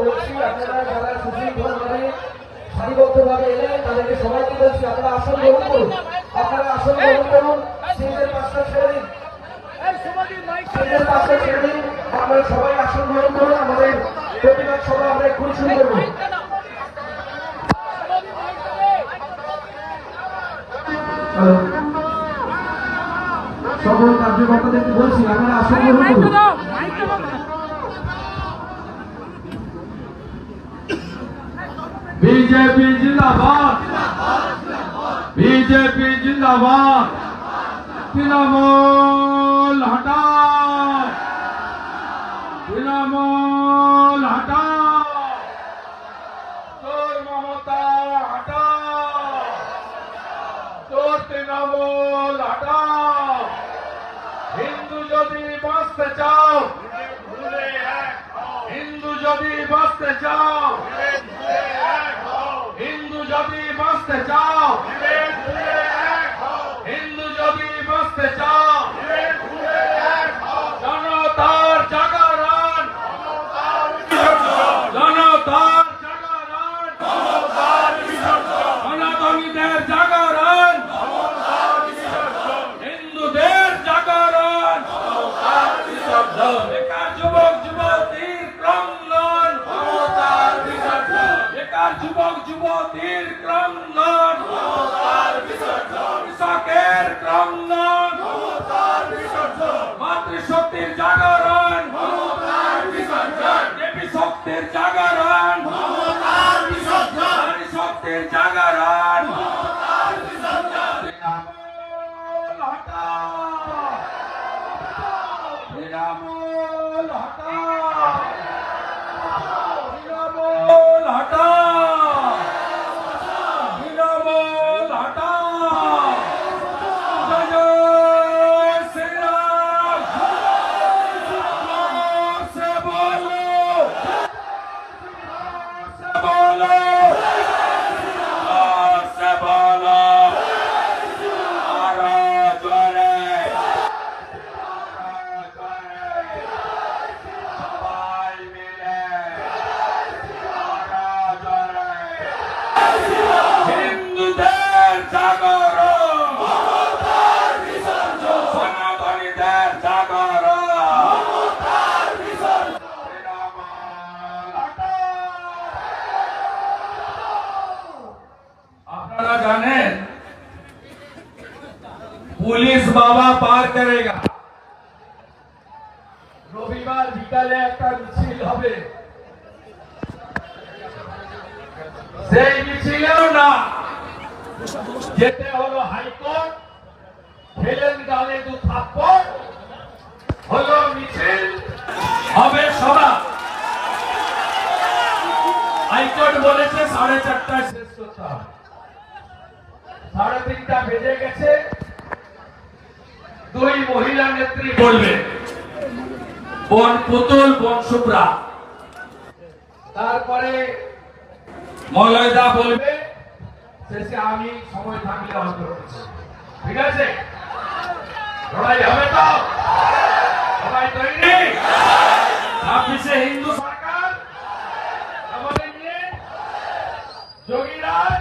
বলছি, আপনারা যারা সারিবদ্ধভাবে এলেন, তাদেরকে সবাইকে বলছি, আপনারা আসন গ্রহণ করুন। আপনারা আসন গ্রহণ করুন সিংহের পাঁচটা ছেড়ে দিন। ছেড়ে দিন সবাই আসন গ্রহণ করুন, আমাদের প্রতিবাদ সভা আমরা এক্ষুনি শুরু সকল কার্যকর্তাদেরকে বলছি, আপনারা আসন গ্রহণ করুন। बीजेपी जिंदाबाद बीजेपी जिंदाबाद तृणमूल हटाओ तृणमूल हटाओ चोर ममता हटाओ चोर तृणमूल हटाओ হিন্দু যদি বাঁচতে চাও হিন্দু যদি বাঁচতে চাও হিন্দু যদি বাঁচতে চাও? হিন্দু যদি বাঁচতে চাও যুবক যুবতীর ক্রন্দন কৃষকের ক্রন্দন মাতৃশক্তির জাগরণ। দেবী শক্তির জাগরণ। শক্তির জাগরণ। হটাও। হটাও। পুলিশ বাবা পার করেগা। রবিবার বিকালে একটা মিছিল হবে। সেই মিছিলেও না, যেতে হলো হাইকোর্ট, ফেলেন গালে দু হলো মিছিল, হবে সভা। হাইকোর্ট বলেছে সাড়ে চারটায় শেষ করতে হবে। সাড়ে তিনটা বেজে গেছে। দুই মহিলা নেত্রী বলবে, বন পুতুল, বন শুভ্রা তারপরে মলয়দা বলবে, শেষে আমি সময় থাকলে করছি ঠিক আছে? লড়াই হবে তো? সবাই তৈরি? হিন্দু সরকার, আমাদের যোগীরাজ